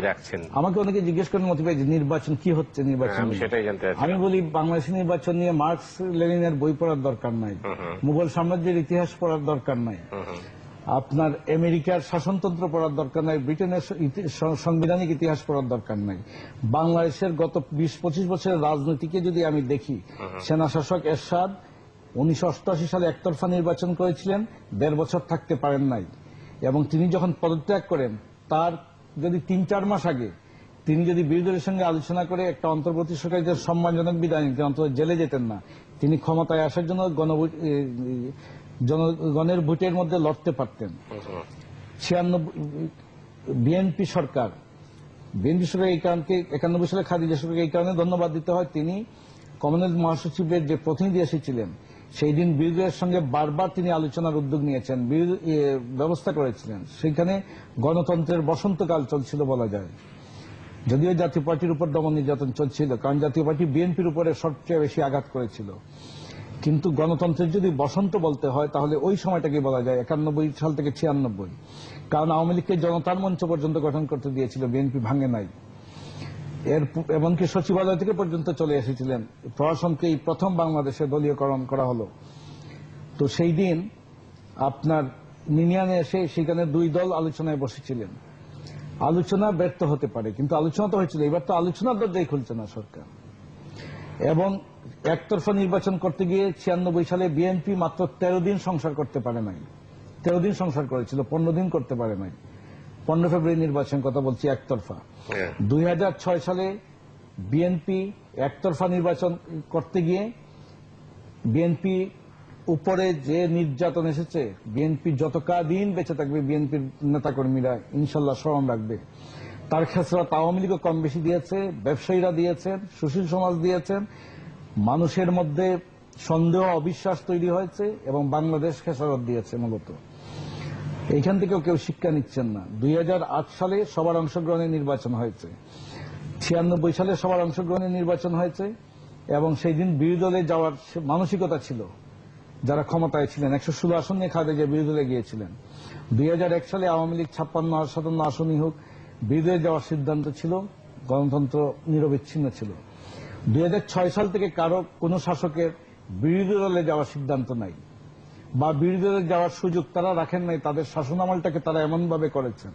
রাখছেন। আমাকে অনেকে জিজ্ঞেস করেন মতি ভাই নির্বাচন কি হচ্ছে নির্বাচন হ্যাঁ, আমি সেটাই জানতে। আমি বলি বাংলাদেশ নির্বাচন নিয়ে মার্কস লেনিনের বই পড়ার দরকার নাই। মুঘল সাম্রাজ্যের ইতিহাস পড়ার দরকার নাই। আপনার আমেরিকার শাসনতন্ত্র পড়ার দরকার নাই। ব্রিটেনের সাংবিধানিক ইতিহাস পড়ার দরকার নাই। বাংলাদেশের গত বিশ পঁচিশ বছরের রাজনীতিকে যদি আমি দেখি সেনা শাসক এরশাদ উনিশশো অষ্টআশি সালে একতরফা নির্বাচন করেছিলেন দেড় বছর থাকতে পারেন নাই। এবং তিনি যখন পদত্যাগ করেন তার যদি তিন, চার মাস আগে তিনি যদি বিরোধীদের সঙ্গে আলোচনা করে একটা অন্তর্বর্তী সরকারের সম্মানজনক বিদায় নিতেন অন্তত জেলে যেতেন না, তিনি ক্ষমতায় আসার জন্য জনগণের ভোটের মধ্যে লড়তে পারতেন। ছিয়ানব্বই, বিএনপি সরকার বিএনপি সরকার এই কারণকে, একানব্বই সালে খাদিজা সরকারকে এই কারণে ধন্যবাদ দিতে হয়। তিনি কমনওয়েলথ মহাসচিবের যে প্রতিনিধি এসেছিলেন সেই দিন বিরোধীদের সঙ্গে বারবার তিনি আলোচনার উদ্যোগ নিয়েছেন ব্যবস্থা করেছিলেন। সেখানে গণতন্ত্রের বসন্তকাল চলছিল বলা যায়। যদিও জাতীয় পার্টির উপর দমন নির্যাতন চলছিল, কারণ জাতীয় পার্টি বিএনপির উপরে সবচেয়ে বেশি আঘাত করেছিল। কিন্তু গণতন্ত্রের যদি বসন্ত বলতে হয়, তাহলে ওই সময়টাকে বলা যায়, একানব্বই সাল থেকে ছিয়ানব্বই। কারণ আওয়ামী লীগকে জনতার মঞ্চ পর্যন্ত গঠন করতে দিয়েছিল বিএনপি, ভাঙে নাই। এর এমনকি সচিবালয় থেকে পর্যন্ত চলে এসেছিলেন। প্রশাসনকে এই প্রথম বাংলাদেশে দলীয়করণ করা হলো। তো সেই দিন আপনার মিনিয়ানে এসে সেখানে দুই দল আলোচনায় বসেছিলেন। আলোচনা ব্যর্থ হতে পারে, কিন্তু আলোচনা তো হয়েছিল। এবার তো আলোচনার দরজাই খুলছে না সরকার। এবং একতরফা নির্বাচন করতে গিয়ে ছিয়ানব্বই সালে বিএনপি মাত্র তেরো দিন সংসার করতে পারে নাই। তেরো দিন সংসার করেছিল, পনেরো দিন করতে পারে নাই। পনেরো ফেব্রুয়ারি নির্বাচন কথা বলছি একতরফা। হ্যাঁ। দুই সালে বিএনপি একতরফা নির্বাচন করতে গিয়ে বিএনপি উপরে যে নির্যাতন এসেছে বিএনপি যত দিন বেঁচে থাকবে বিএনপির নেতাকর্মীরা ইনশাল্লাহ স্মরণ রাখবে। তার খেসরাত আওয়ামী লীগও কম বেশি দিয়েছে ব্যবসায়ীরা দিয়েছেন সুশীল সমাজ দিয়েছেন। মানুষের মধ্যে সন্দেহ অবিশ্বাস তৈরি হয়েছে এবং বাংলাদেশ খেসারত দিয়েছে মূলত। এইখান থেকেও কেউ শিক্ষা নিচ্ছেন না। দুই হাজার আট সালে সবার অংশগ্রহণে নির্বাচন হয়েছে। ছিয়ানব্বই সালে সবার অংশগ্রহণে নির্বাচন হয়েছে এবং সেই দিন বিরোধী দলে যাওয়ার মানসিকতা ছিল। যারা ক্ষমতায় ছিলেন, একশো ষোলো আসন নিয়ে খালেদা বিরোধী দলে গিয়েছিলেন। দুই হাজার এক সালে আওয়ামী লীগ ছাপ্পান্ন সাতান্ন আসনই হোক, বিরোধী যাওয়ার সিদ্ধান্ত ছিল, গণতন্ত্র নিরবিচ্ছিন্ন ছিল। দুই হাজার ছয় সাল থেকে কারও কোনো শাসকের বিরোধী দলে যাওয়ার সিদ্ধান্ত নাই। বা বিরোধীদের যাওয়ার সুযোগ তারা রাখেন নাই, তাদের শাসনামলটাকে তারা এমনভাবে করেছেন,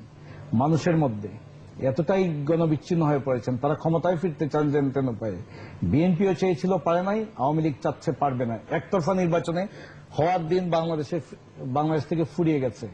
মানুষের মধ্যে। এতটাই গণবিচ্ছিন্ন হয়ে পড়েছেন, তারা ক্ষমতায় ফিরতে চান যেন তেন উপায়ে। বিএনপিও চেয়েছিল, পারে নাই, আওয়ামী লীগ চাচ্ছে, পারবে না। একতরফা নির্বাচনে হওয়ার দিন বাংলাদেশে বাংলাদেশ থেকে ফুরিয়ে গেছে।